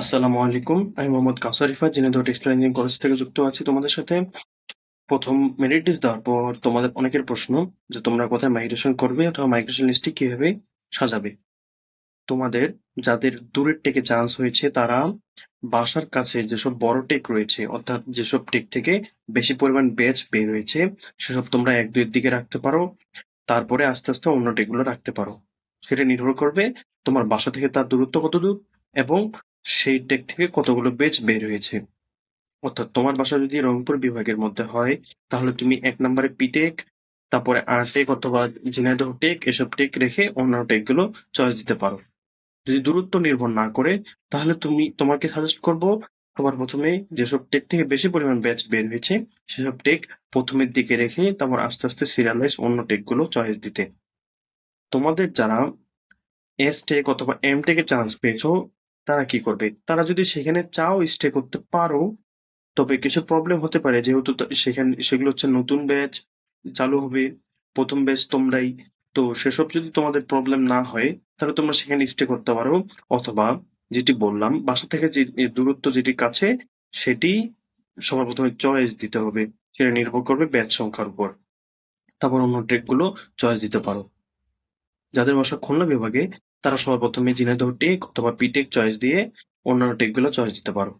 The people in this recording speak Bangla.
আসসালামু আলাইকুম। আমি Mohammad Kausar Rifat Jhenaidah textile engineering college থেকে যুক্ত আছি তোমাদের সাথে। প্রথম মেরিট লিস্ট দেওয়ার পর তোমাদের অনেকের প্রশ্ন যে তোমরা কোথায় মাইগ্রেশন করবে অথবা মাইগ্রেশন লিস্টটি কীভাবে সাজাবে। তোমাদের যাদের দূরের টেকে চান্স হয়েছে তারা বাসার কাছে যেসব বড় টেক রয়েছে, অর্থাৎ যেসব টেক থেকে বেশি পরিমাণ ব্যাচ বের হয়েছে, সেসব তোমরা এক দুইয়ের দিকে রাখতে পারো। তারপরে আস্তে আস্তে অন্য টেকগুলো রাখতে পারো। সেটা নির্ভর করবে তোমার বাসা থেকে তার দূরত্ব কত দূর এবং সেই টেক থেকে কতগুলো বেচ বের হয়েছে? অর্থাৎ তোমার বাসা যদি রংপুর বিভাগের মধ্যে হয়, তাহলে তুমি এক নম্বরে পিটেক তারপরে আর টেক অথবা ঝিনাইদহ টেক এসব টেক রেখে অন্যান্য টেকগুলো চয়েস দিতে পারো। যদি দূরত্ব নির্ভর না করে, তাহলে তুমি, তোমাকে সাজেস্ট করব, সবার প্রথমে যেসব টেক থেকে বেশি পরিমাণ ব্যাচ বের হয়েছে, সেসব টেক প্রথমের দিকে রেখে তারপর আস্তে আস্তে সিরিয়ালাইজ অন্য টেকগুলো চয়েস দিতে। তোমাদের যারা এস টেক অথবা এম টেকের চান্স পেয়েছ তারা কি করবে? তারা যদি সেখানে চাও স্টে করতে পারো, তবে কিছু প্রবলেম হতে পারে। যেহেতু সেখানে, সেগুলো হচ্ছে নতুন ব্যাচ চালু হবে, প্রথম ব্যাচ তোমরাই। তো সেসব যদি তোমাদের প্রবলেম না হয়, তাহলে তোমরা সেখানে স্টে করতে পারো। অথবা যেটি বললাম, বাসা থেকে যে দূরত্ব যেটি কাছে, সেটি সবার প্রথমে চয়েস দিতে হবে। সেটা নির্ভর করবে ব্যাচ সংখ্যার উপর। তারপর অন্য ট্রেকগুলো চয়েস দিতে পারো। যাদের বাসা খুলনা বিভাগে, তারা সবার প্রথমে ঝিনাইদহ টেক অথবা পিটেক চয়েস দিয়ে অন্যান্য টেকগুলো চয়েস দিতে পারো।